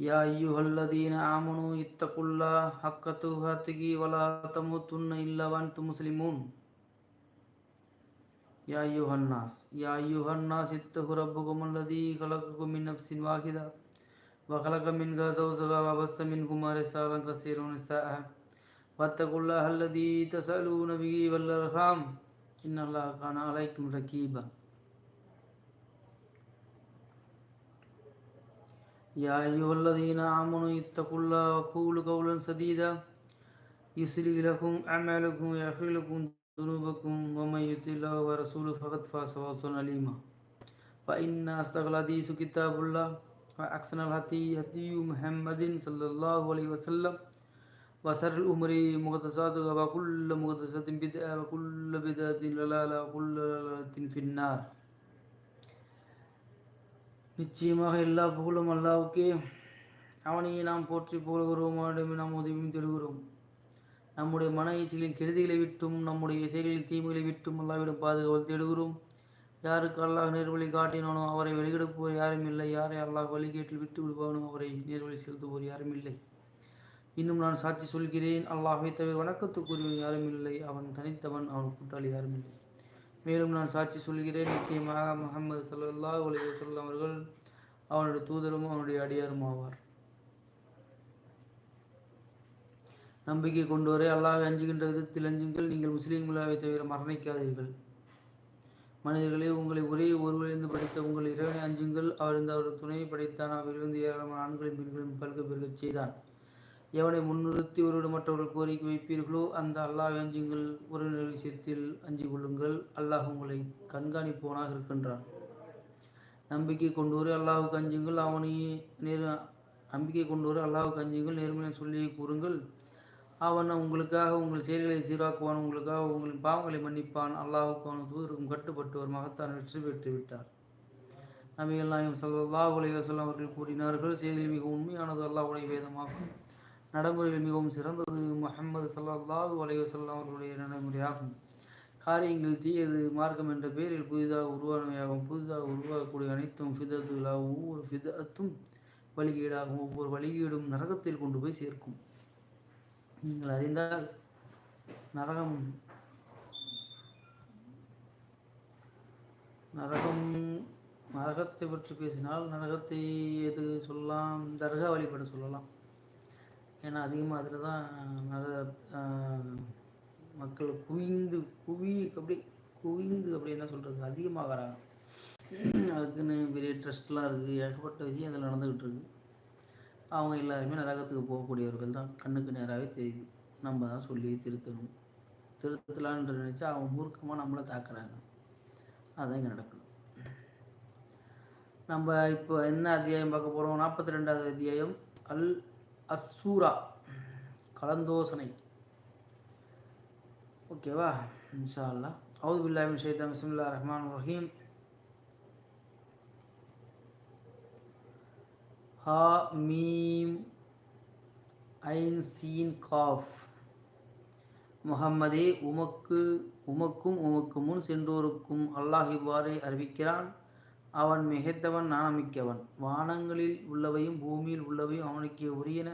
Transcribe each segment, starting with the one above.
يا أيها الذين آمنوا اتقوا الله حق تقاته ولا تموتن إلا وأنتم مسلمون يا أيها الناس يا أيها الناس اتقوا ربكم الذي خلقكم من نفس واحدة وخلق منها زوجها وبث منهما رسالا كثيرا ونساء واتقوا الله الذي تسألون به والأرحام إن الله كان عليكم رقيبا يا أيها الذين آمنوا اتقوا الله وقولوا قولا سديدا. يصلح لكم أعمالكم ويغفر لكم ذنوبكم ومن يطع الله ورسوله فقد فاز فوزا عليما فإن أصدق الحديث كتاب الله وأحسن الهدي هدي محمد صلى الله عليه وسلم. وشر الأمور محدثاتها وكل محدثة بدعة وكل بدعة ضلالة وكل ضلالة في النار. நிச்சயமாக எல்லா புகழும் அல்லாவுக்கே. அவனையே நாம் போற்றி புகழ்கிறோம் அவனிடமே நாம் உதவியும் தேடுகிறோம். நம்முடைய மன இச்சலின் கெடுதிகளை விட்டும் நம்முடைய இசைகளின் தீமைகளை விட்டும் அல்லாவிடம் பாதுகாவல் தேடுகிறோம். யாருக்கு அல்லாஹ் நேர்வழி காட்டினானோ அவரை வெளியிடப்போர் யாரும் இல்லை. யாரை அல்லாஹ் வழிகேட்டில் விட்டு விடுவானோ அவரை நேர்வழி செலுத்துவோர் யாரும் இல்லை. இன்னும் நான் சாட்சி சொல்கிறேன் அல்லாஹை தவிர வணக்கத்துக்குரியவன் யாரும் இல்லை. அவன் தனித்தவன் அவன் கூட்டாளி யாரும் இல்லை. மேலும் நான் சாட்சி சொல்கிறேன் நிச்சயமாக முகமது சல்லா உலக சொல்லம் அவர்கள் அவனுடைய தூதரும் அவனுடைய அடியாரும் ஆவார். நம்பிக்கை கொண்டுவரே அல்லாஹ் அஞ்சுகின்ற விதத்தில் அஞ்சுங்கள் நீங்கள் முஸ்லீம்களாவை தவிர மரணிக்காதீர்கள். மனிதர்களே உங்களை ஒரே ஒருவரிலிருந்து படித்த உங்கள் இறைவனை அஞ்சுங்கள். அவரிருந்து அவர் துணையை படைத்தான் அவரிலிருந்து ஏராளமான ஆண்களையும் பெண்களையும் பல்க பெருகச் செய்தான். எவனை முன்னிறுத்தி ஒருவிட மற்றவர்கள் கோரிக்கை வைப்பீர்களோ அந்த அல்லாஹ் அஞ்சுங்கள் உறவினர் விஷயத்தில் அஞ்சு கொள்ளுங்கள். அல்லாஹ் உங்களை கண்காணிப்பவனாக இருக்கின்றான். நம்பிக்கை கொண்டு அல்லாஹுக்கு அஞ்சுங்கள். அவனை நேர் நம்பிக்கை கொண்டு அல்லாஹுக்கு அஞ்சுங்கள். நேர்மையான சொல்லி கூறுங்கள். அவன் உங்களுக்காக உங்கள் செயல்களை சீராக்குவான். உங்களுக்காக உங்களின் பாவங்களை மன்னிப்பான். அல்லாஹுக்கு அவன் தூதருக்கும் கட்டுப்பட்டு ஒரு மகத்தான் வெற்றி பெற்று விட்டார் நபிகள் நாயம் சல்லாஹ் உலகம் அவர்கள் கூறினார்கள் செய்தியில் மிக உண்மையானது. அல்லாஹுடைய வேதமாகும். நடைமுறையில் மிகவும் சிறந்தது. முகமது சல்லாஹூ அலைவசல்லாம் அவர்களுடைய நடைமுறையாகும். காரியங்கள் தீயது மார்க்கம் என்ற பெயரில் புதிதாக உருவானவையாகும் புதிதாக உருவாகக்கூடிய அனைத்தும் ஃபிதத்துகளாகும் ஒவ்வொரு ஃபிதத்தும் வழிகீடாகும் ஒவ்வொரு வழிகீடும் நரகத்தில் கொண்டு போய் சேர்க்கும். நீங்கள் அறிந்தால் நரகம் நரகம் நரகத்தை பற்றி பேசினால் நரகத்தை எது சொல்லலாம்? தர்கா வழிபட சொல்லலாம். ஏன்னா அதிகமாக அதில் தான் நிறைய மக்கள் குவிந்து குவி அப்படி குவிந்து அப்படி என்ன சொல்கிறது அதிகமாகறாங்க. அதுக்குன்னு பெரிய ட்ரஸ்ட்லாம் இருக்குது ஏகப்பட்ட விஷயம் அதில் நடந்துக்கிட்டு இருக்குது அவங்க எல்லாருமே நரகத்துக்கு போகக்கூடியவர்கள் தான். கண்ணுக்கு நேராகவே தெரியுது. நம்ம தான் சொல்லி திருத்தணும். திருத்தலான்னு நினச்சா அவங்க மூர்க்கமாக நம்மளை தாக்குறாங்க. அதுதான் இங்கே நடக்குது. நம்ம இப்போ என்ன அத்தியாயம் பார்க்க போகிறோம் நாற்பத்தி ரெண்டாவது அத்தியாயம் அல் அசூரா கலந்தோசனை. ஓகேவா இன்ஷா அல்லா அவுது பில்லாஹின் ஷைத்தான். பிஸ்மில்லா ரஹ்மான் ரஹீம். ஹா மீம் ஐன் சீன் காஃப். முகம்மதே உமக்கு உமக்கும் உமக்கு முன் சென்றோருக்கும் அல்லாஹ் இவ்வாறு அறிவிக்கிறான். அவன் மிகைத்தவன் நாணமிக்கவன். வானங்களில் உள்ளவையும் பூமியில் உள்ளவையும் அவனுக்கு உரியன.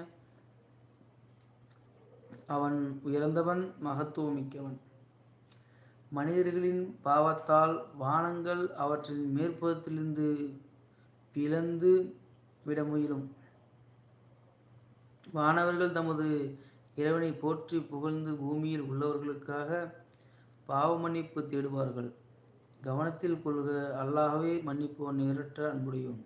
அவன் உயர்ந்தவன் மகத்துவமிக்கவன். மனிதர்களின் பாவத்தால் வானங்கள் அவற்றின் மேற்புறத்திலிருந்து பிளந்து விட முயலும். வானவர்கள் தமது இறைவனை போற்றி புகழ்ந்து பூமியில் உள்ளவர்களுக்காக பாவமன்னிப்பு தேடுவார்கள். கவனத்தில் கொள்க அல்லாஹவே மன்னிப்போன் நேரற்ற அன்புடையும்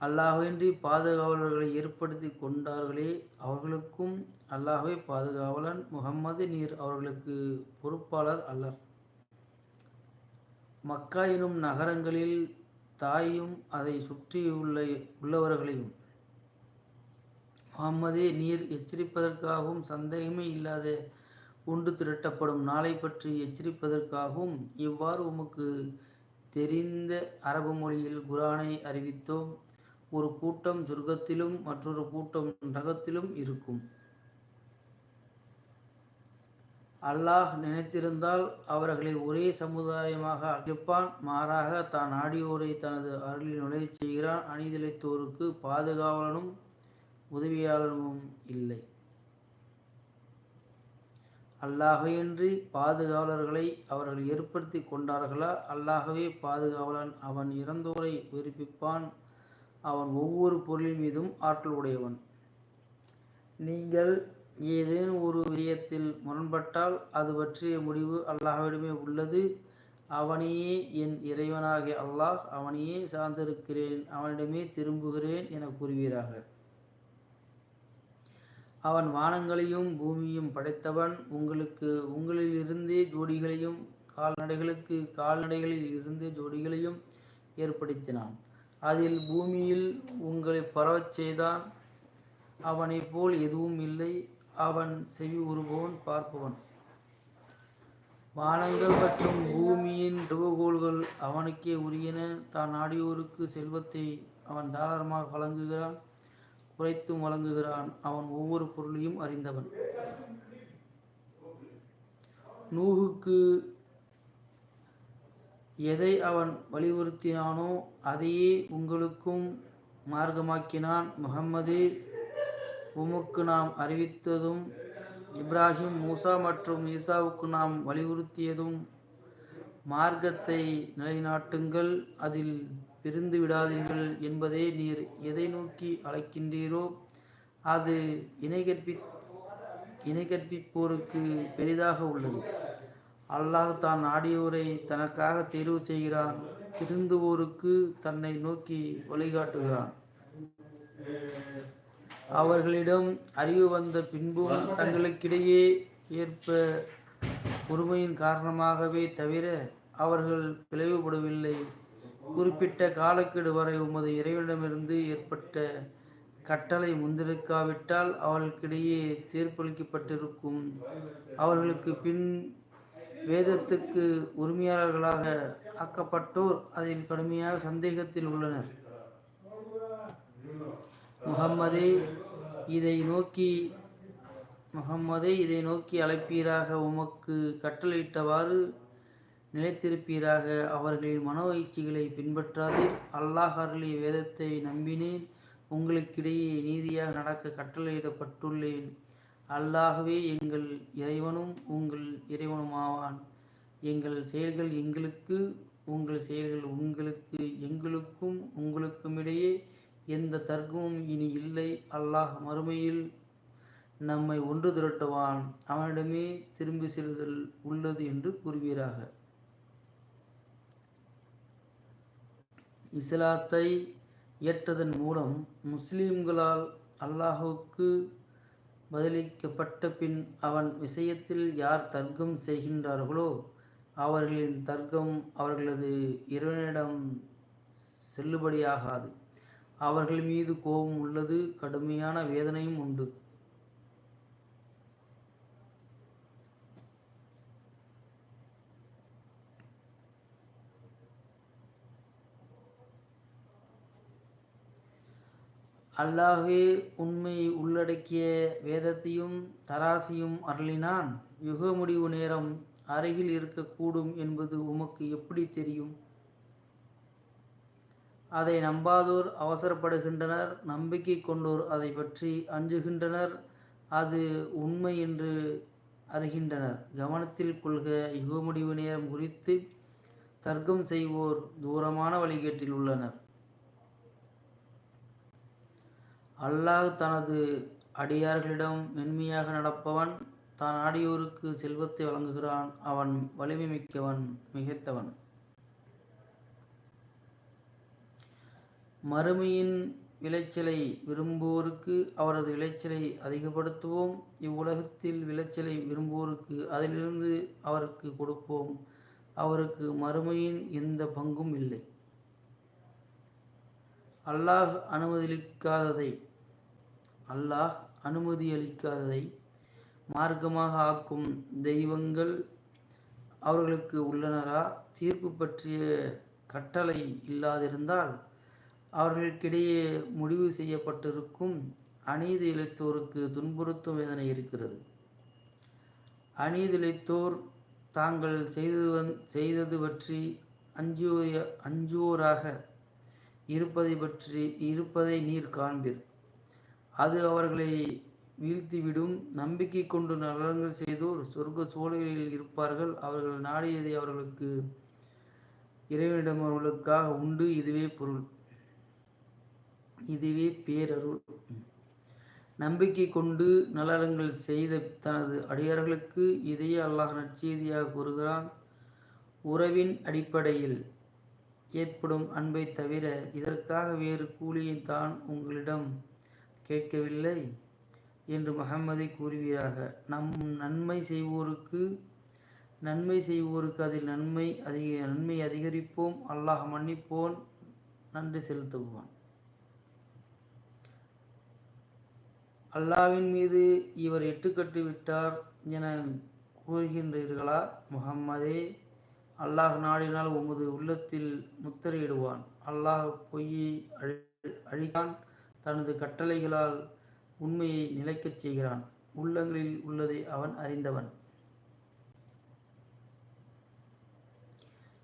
அல்லாஹின்றி பாதுகாவலர்களை ஏற்படுத்தி கொண்டார்களே அவர்களுக்கும் அல்லாஹே பாதுகாவலன் முகம்மது நீர் அவர்களுக்கு பொறுப்பாளர் அல்லர். மக்கா எனும் நகரங்களில் தாயும் அதை சுற்றியுள்ள உள்ளவர்களையும் முகம்மதே நீர் எச்சரிப்பதற்காகவும் சந்தேகமே இல்லாத உண்டு திரட்டப்படும் நாளை பற்றி எச்சரிப்பதற்காகவும் இவ்வாறு உமக்கு தெரிந்த அரபு மொழியில் குரானை அறிவித்தோம். ஒரு கூட்டம் சொர்க்கத்திலும் மற்றொரு கூட்டம் நரகத்திலும் இருக்கும். அல்லாஹ் நினைத்திருந்தால் அவர்களை ஒரே சமுதாயமாக அழைப்பான். மாறாக தான் ஆடியோரை தனது அருளில் நுழைய செய்கிறான். அணிதலைத்தோருக்கு பாதுகாவலனும் உதவியாளனும் இல்லை. அல்லாஹையின்றி பாதுகாவலர்களை அவர்கள் ஏற்படுத்தி கொண்டார்களா? அல்லாகவே பாதுகாவலன் அவன் இறந்தோரை உயிர்ப்பிப்பான். அவன் ஒவ்வொரு பொருளின் மீதும் ஆற்றல் உடையவன். நீங்கள் ஏதேனும் ஒரு விடயத்தில் முரண்பட்டால் அது பற்றிய முடிவு அல்லாஹ்விடமே உள்ளது. அவனையே என் இறைவனாகிய அல்லாஹ் அவனையே சார்ந்திருக்கிறேன் அவனிடமே திரும்புகிறேன் என கூறுவீராக. அவன் வானங்களையும் பூமியும் படைத்தவன். உங்களுக்கு உங்களிலிருந்தே ஜோடிகளையும் கால்நடைகளுக்கு கால்நடைகளில் இருந்தே ஜோடிகளையும் ஏற்படுத்தினான். அதில் பூமியில் உங்களை பரவச் செய்தான். அவனைப் போல் எதுவும் இல்லை. அவன் செவி உருபவன் பார்ப்பவன். வானங்கள் மற்றும் பூமியின் துவகோள்கள் அவனுக்கே உரியன. தான் நாடியோருக்கு செல்வத்தை அவன் தாராளமாக வழங்குகிறான். குறைத்தும் வழங்குகிறான் அவன் ஒவ்வொரு பொருளையும் அறிந்தவன். நூகுக்கு எதை அவன் வலியுறுத்தினானோ அதையே உங்களுக்கும் மார்க்கமாக்கினான். முகம்மது உமக்கு நாம் அறிவித்ததும் இப்ராஹிம் மூசா மற்றும் ஈசாவுக்கு நாம் வலியுறுத்தியதும் மார்க்கத்தை நிலைநாட்டுங்கள். அதில் பிரிந்து விடாதீர்கள் என்பதே நீர். எதை நோக்கி அழைக்கின்றீரோ அது இணை கற்பி இணை கற்பிப்போருக்கு பெரிதாக உள்ளது. அல்லாஹ் தான் ஆடியோரை தனக்காக தேர்வு செய்கிறான். திருந்துவோருக்கு தன்னை நோக்கி வழிகாட்டுகிறான். அவர்களிடம் அறிவு வந்த பின்பும் தங்களுக்கிடையே ஏற்ப பொறுமையின் காரணமாகவே தவிர அவர்கள் பிளவுபடவில்லை. குறிப்பிட்ட காலக்கெடு வரை உமது இறைவனிடமிருந்து ஏற்பட்ட கட்டளை முந்திருக்காவிட்டால் அவர்களுக்கிடையே தீர்ப்பளிக்கப்பட்டிருக்கும். அவர்களுக்கு பின் வேதத்துக்கு உரிமையாளர்களாக ஆக்கப்பட்டோர் அதில் கடுமையாக சந்தேகத்தில் உள்ளனர். முகம்மதே இதை நோக்கி முகம்மதே இதை நோக்கி அழைப்பீராக உமக்கு கட்டளையிட்டவாறு நிலைத்திருப்பீராக. அவர்களின் மனோயிச்சிகளை பின்பற்றாதீர் அல்லாஹ் அருளி வேதத்தை நம்பினேன். உங்களுக்கிடையே நீதியாக நடக்க கட்டளையிடப்பட்டுள்ளேன். அல்லாகவே எங்கள் இறைவனும் உங்கள் இறைவனும் ஆவான் எங்கள் செயல்கள் எங்களுக்கு உங்கள் செயல்கள் உங்களுக்கு எங்களுக்கும் உங்களுக்கும் இடையே எந்த தர்க்கமும் இனி இல்லை. அல்லாஹ் மறுமையில் நம்மை ஒன்று திரட்டுவான். அவனிடமே திரும்பி செல்தல் உள்ளது என்று கூறுவீராக. இஸ்லாத்தை ஏற்றதன் மூலம் முஸ்லீம்களால் அல்லாஹுக்கு பதிலளிக்கப்பட்ட பின் அவன் விஷயத்தில் யார் தர்க்கம் செய்கின்றார்களோ அவர்களின் தர்க்கம் அவர்களது இறைவனிடம் செல்லுபடியாகாது. அவர்கள் மீது கோபம் உள்ளது கடுமையான வேதனையும் உண்டு. அல்லாஹே உண்மை உள்ளடக்கிய வேதத்தையும் தராசியும் அருளினான். யுக முடிவு நேரம் அருகில் இருக்கக்கூடும் என்பது உமக்கு எப்படி தெரியும்? அதை நம்பாதோர் அவசரப்படுகின்றனர் நம்பிக்கை கொண்டோர் அதை பற்றி அஞ்சுகின்றனர் அது உண்மை என்று அறிகின்றனர். கவனத்தில் கொள்க யுக முடிவு நேரம் குறித்து தர்க்கம் செய்வோர் தூரமான வழிகேட்டில் உள்ளனர். அல்லாஹ் தனது அடியார்களிடம் மென்மையாக நடப்பவன் தான் ஆடியோருக்கு செல்வத்தை வழங்குகிறான். அவன் வலிமை மிக்கவன் மிகைத்தவன் மறுமையின் விளைச்சலை விரும்புவோருக்கு அவரது விளைச்சலை அதிகப்படுத்துவோம். இவ்வுலகத்தில் விளைச்சலை விரும்புவோருக்கு அதிலிருந்து அவருக்கு கொடுப்போம். அவருக்கு மறுமையின் எந்த பங்கும் இல்லை. அல்லாஹ் அனுமதிக்காததை அல்லாஹ் அனுமதியளிக்காததை மார்க்கமாக ஆக்கும் தெய்வங்கள் அவர்களுக்கு உள்ளனரா? தீர்ப்பு பற்றிய கட்டளை இல்லாதிருந்தால் அவர்களுக்கிடையே முடிவு செய்யப்பட்டிருக்கும். அநீதி இழைத்தோருக்கு துன்புறுத்தும் வேதனை இருக்கிறது. அநீதி இழைத்தோர் தாங்கள் செய்தது வந் செய்தது பற்றி அஞ்சுய அஞ்சுவோராக இருப்பதை பற்றி இருப்பதை நீர் காண்பீர். அது அவர்களை வீழ்த்திவிடும். நம்பிக்கை கொண்டு நலன்கள் செய்தோர் சொர்க்க சோழர்களில் இருப்பார்கள். அவர்கள் நாடியதை அவர்களுக்கு இறைவனிடம் அவர்களுக்காக உண்டு. இதுவே பொருள். இதுவே பேரருள். நம்பிக்கை கொண்டு நலரங்கள் செய்த தனது அடியார்களுக்கு இதையே அல்லாஹ் நற்செய்தியாக கூறுகிறான். உறவின் அடிப்படையில் ஏற்படும் அன்பை தவிர இதற்காக வேறு கூலியை தான் உங்களிடம் கேட்கவில்லை என்று முகம்மதை கூறுவீராக நம் நன்மை செய்வோருக்கு நன்மை செய்வோருக்கு அதில் நன்மை அதிக நன்மை அதிகரிப்போம். அல்லாஹ் மன்னிப்போன் நன்றி செலுத்துவான். அல்லாவின் மீது இவர் எட்டுக்கட்டு விட்டார் என கூறுகின்றீர்களா? முகம்மதே அல்லாஹ் நாடினால் உமது உள்ளத்தில் முத்திரையிடுவான். அல்லாஹ் பொய்யை அழிக்கான் தனது கட்டளைகளால் உண்மையை நிலைக்கச் செய்கிறான். உள்ளங்களில் உள்ளதை அவன் அறிந்தவன்.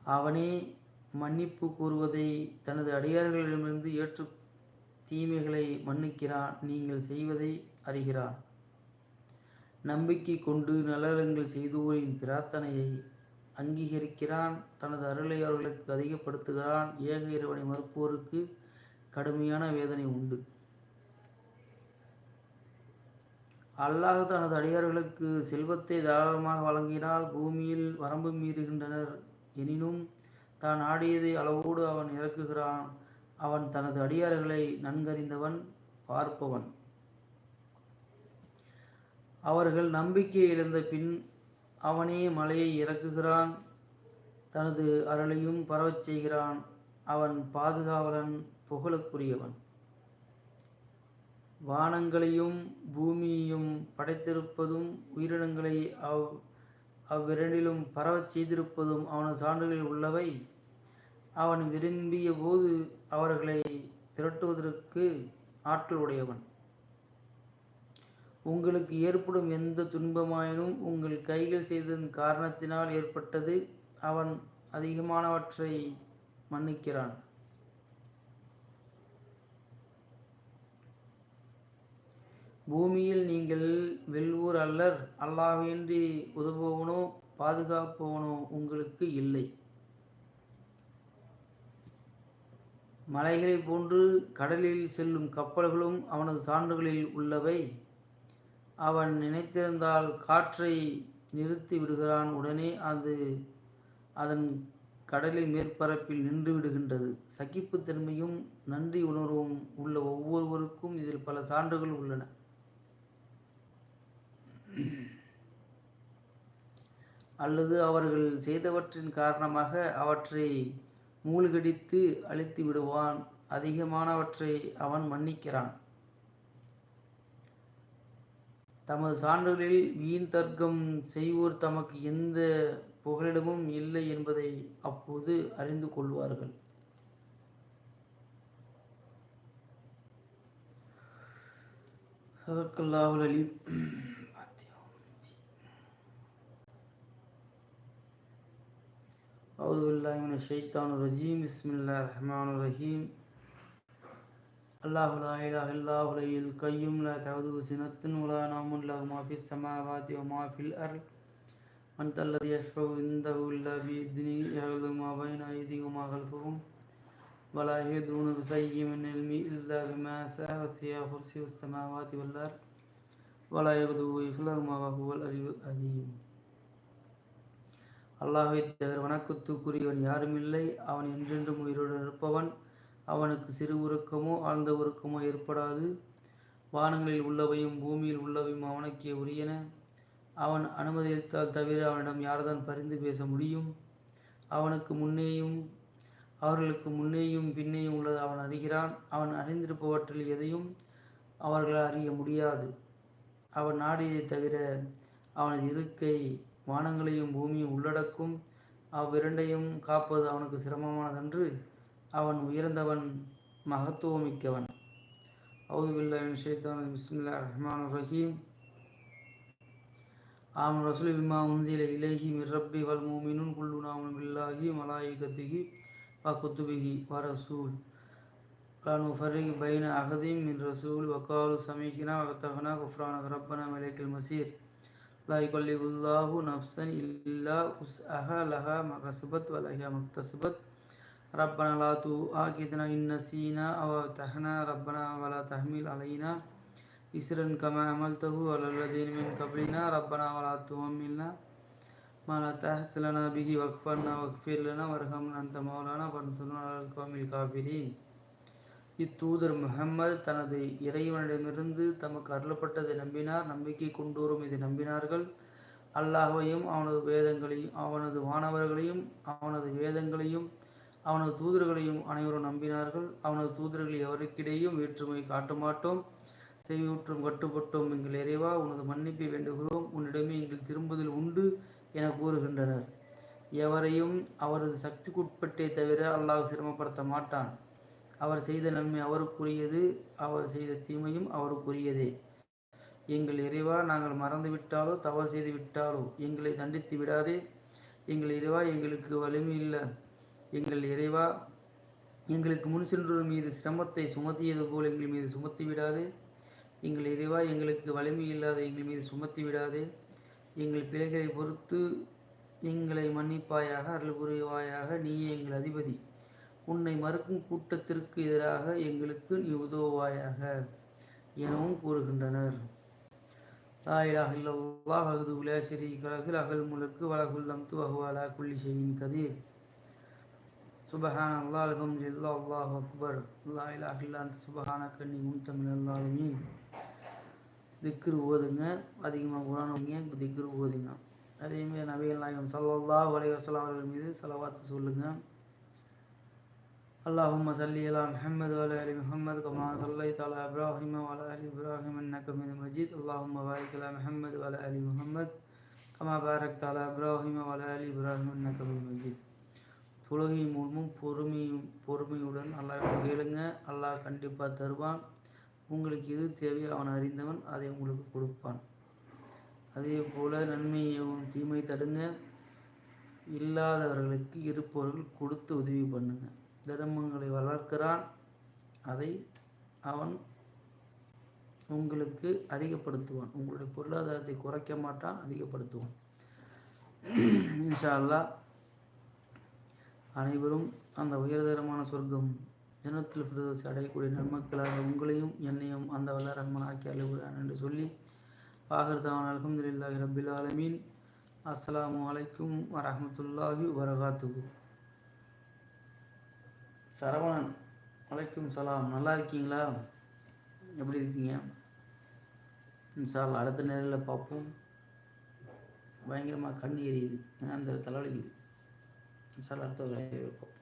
அவனே மன்னிப்பு கூறுவதை தனது அடியார்களிடமிருந்து ஏற்று தீமைகளை மன்னிக்கிறான். நீங்கள் செய்வதை அறிகிறான். நம்பிக்கை கொண்டு நலரங்கள் செய்தோரின் பிரார்த்தனையை அங்கீகரிக்கிறான். தனது அருளை அவர்களுக்கு அதிகப்படுத்துகிறான். ஏக இறைவனை மறுப்போருக்கு கடுமையான வேதனை உண்டு. அல்லாஹ் தனது அடியார்களுக்கு செல்வத்தை தாராளமாக வழங்கினால் பூமியில் வரம்பு மீறுகின்றனர். எனினும் தான் ஆடியதை அளவோடு அவன் இறக்குகிறான். அவன் தனது அடியார்களை நன்கறிந்தவன் பார்ப்பவன். அவர்கள் நம்பிக்கை இழந்த பின் அவனே மலையை இறக்குகிறான். தனது அருளையும் பரவச் செய்கிறான். அவன் பாதுகாவலன் புகழுக்குரியவன் வானங்களையும் பூமியையும் படைத்திருப்பதும் உயிரினங்களை அவ் அவ்விரண்டிலும் பரவச் செய்திருப்பதும் அவனது சான்றுகளில் உள்ளவை. அவன் விரும்பிய போது அவர்களை திரட்டுவதற்கு ஆற்றல் உடையவன். உங்களுக்கு ஏற்படும் எந்த துன்பமாயினும் உங்கள் கைகள் செய்ததன் காரணத்தினால் ஏற்பட்டது. அவன் அதிகமானவற்றை மன்னிக்கிறான். பூமியில் நீங்கள் வெல்வூர் அல்லர் அல்லாவின்றி உதவுபவனோ பாதுகாப்பவனோ உங்களுக்கு இல்லை. மலைகளை போன்று கடலில் செல்லும் கப்பல்களும் அவனது சான்றுகளில் உள்ளவை. அவன் நினைத்திருந்தால் காற்றை நிறுத்தி விடுகிறான் உடனே அது அதன் கடலின் மேற்பரப்பில் நின்று விடுகின்றது. சகிப்புத்தன்மையும் நன்றி உணர்வும் உள்ள ஒவ்வொருவருக்கும் இதில் பல சான்றுகள் உள்ளன. அல்லது அவர்கள் செய்தவற்றின் காரணமாக அவற்றை மூழ்கடித்து அழித்து விடுவான். அதிகமானவற்றை அவன் மன்னிக்கிறான். தமது சான்றுகளில் வீண் தர்க்கம் செய்வோர் தமக்கு எந்த புகலிடமும் இல்லை என்பதை அப்போது அறிந்து கொள்வார்கள். சதக்கல்லாஹுல் أعوذ بالله من الشيطان الرجيم. بسم الله الرحمن الرحيم. الله لا إله إلا هو الحي القيوم. لا تعوده سنة ولا نوم. له ما في السماوات وما في الأرض. ذا الذي يشفع عنده إلا بإذنه يعلم ما بين أيديهم وما خلفهم. ولا يهدون بشيء من علمه إلا بما شاء وسع كرسيه السماوات والأرض. ولا يغدو حفظهما وهو العلي العظيم. அல்லாஹை தவிர வணக்கத்துக்குரியவன் யாரும் இல்லை. அவன் என்றென்றும் உயிரோடு இருப்பவன். அவனுக்கு சிறு உருக்கமோ ஆழ்ந்த உருக்கமோ ஏற்படாது. வானங்களில் உள்ளவையும் பூமியில் உள்ளவையும் அவனுக்கே உரியன. அவன் அனுமதித்தால் தவிர அவனிடம் யார்தான் பரிந்து பேச முடியும்? அவனுக்கு முன்னேயும் அவர்களுக்கு முன்னேயும் பின்னேயும் உள்ளது அவன் அறிகிறான். அவன் அறிந்திருப்பவற்றில் எதையும் அவர்கள் அறிய முடியாது. அவன் நாடியதை தவிர அவனது இருக்கை வானங்களையும் பூமியும் உள்ளடக்கும் அவ்விரண்டையும் காப்பது அவனுக்கு சிரமமானதன்று அவன் உயர்ந்தவன் மகத்துவமிக்கவன். அவுதுபில்லாஹின் ஷைத்தான் பிஸ்மில்லா ரஹ்மான் ரஹீம். ஆம் ரசூல் பிமா உன்சில இலேஹி மிர்ரப்பி வல் மூமினுன் குல்லு நாமன் பில்லாஹி மலாயிகத்திஹி வ குத்துபிகி வ ரசூல். கானு ஃபர்ரிக் பைன அகதீம் மின் ரசூல். வக்காலு சமீகினா வகத்தகனா குஃப்ரான ரப்பனா மலேக்கில் மசீர். لا يكلف الله نفسا إلا وسعها لها ما كسبت ولها ما اكتسبت ربنا لا تؤاخذنا إن نسينا أو أتحنا ربنا ولا تحمل علينا إسرا كما عملته على الذين من قبلنا ربنا ولا تهملنا ما لا طاقة لنا به واغفر لنا واغفر لنا وارحمنا أنت مولانا فانصرنا على القوم الكافرين இத்தூதர் முகம்மது தனது இறைவனிடமிருந்து தமக்கு அருளப்பட்டதை நம்பினார் நம்பிக்கை கொண்டோரும் இதை நம்பினார்கள். அல்லாஹையும் அவனது வேதங்களையும் அவனது மாணவர்களையும் அவனது வேதங்களையும் அவனது தூதர்களையும் அனைவரும் நம்பினார்கள். அவனது தூதர்கள் எவருக்கிடையும் வேற்றுமை காட்ட மாட்டோம் கட்டுப்பட்டோம் எங்கள் இறைவா உனது மன்னிப்பை வேண்டுகிறோம். உன்னிடமே எங்கள் திரும்புதல் உண்டு என கூறுகின்றனர். எவரையும் அவரது சக்திக்குட்பட்டே தவிர அல்லாஹ் சிரமப்படுத்த மாட்டான். அவர் செய்த நன்மை அவருக்குரியது அவர் செய்த தீமையும் அவருக்குரியதே. எங்கள் இறைவா நாங்கள் மறந்துவிட்டாலோ தவறு செய்து விட்டாலோ எங்களை தண்டித்து விடாதே. எங்கள் இறைவா எங்களுக்கு வலிமை இல்லை. எங்கள் இறைவா எங்களுக்கு முன் சென்றோர் மீது சிரமத்தை சுமத்தியது போல் எங்கள் மீது சுமத்தி விடாதே. எங்கள் இறைவா எங்களுக்கு வலிமை இல்லாத எங்கள் மீது சுமத்தி விடாதே. எங்கள் பிழைகளை பொறுத்து எங்களை மன்னிப்பாயாக அருள் புரிவாயாக நீயே எங்கள் அதிபதி. உன்னை மறுக்கும் கூட்டத்திற்கு எதிராக எங்களுக்கு நீ உதவுவாயாக எனவும் கூறுகின்றனர். லாயிலாக இல்லவா அகது உலா ஷரீ அகல் முழுக்கு வலகுல் தம்து வகுவாலா குல்லி ஷெயின் கதீர் சுபஹான் அல்லா அல்ஹம் இல்லா அல்லாஹ் அக்பர் லா இலாஹ இல்லா அந்த சுபஹான கண்ணி உன் தமிழ் அல்லாலுமே திக்ரு ஓதுங்க அதிகமாக குரானுங்க திக்ரு ஓதுங்க அதேமாதிரி நபிகள் நாயகம் சல்லல்லாஹ் அலைவசலாம் அவர்கள் மீது செலவாத்து சொல்லுங்கள் اللهم صل على محمد وعلى ال محمد كما صليت على ابراهيم وعلى ال ابراهيم انك حميد مجيد اللهم بارك على محمد وعلى ال محمد كما باركت على ابراهيم وعلى ال ابراهيم انك حميد مجيد தொழுகை மூலமும் பொறுமையும் பொறுமையுடன் அல்லாஹ் கேளுங்க அல்லாஹ் கண்டிப்பாக தருவான் உங்களுக்கு எது தேவையோ அவன் அறிந்தவன் அதை உங்களுக்கு கொடுப்பான் அதே போல் நன்மையும் தீமை தடுங்க இல்லாதவர்களுக்கு இருப்பவர்கள் கொடுத்து உதவி பண்ணுங்க தர்மங்களை வளர்க்கிறான். அதை அவன் உங்களுக்கு அதிகப்படுத்துவான். உங்களுடைய பொருளாதாரத்தை குறைக்க மாட்டான் அதிகப்படுத்துவான். இன்ஷா அல்லா அனைவரும் அந்த உயர்தரமான சொர்க்கம் ஜனத்தில் பிரதோசி அடையக்கூடிய நன்மக்களாக உங்களையும் என்னையும் அந்த வல்ல ரஹ்மான் ஆக்கி அழுகிறான் என்று சொல்லி பாகர்தான் அலமதுல்லாஹி ரபில் ஆலமீன். அஸ்லாம் வலைக்கும் வரமத்துல்லாஹி வரகாத்துகு சரவணன் வலைக்கும் சலாம். நல்லா இருக்கீங்களா? எப்படி இருக்கீங்க? இன்ஷால் அடுத்த நேரில் பார்ப்போம். பயங்கரமாக கண் எரியுது அந்த தலைவலிக்குது. சார் அடுத்த பார்ப்போம்.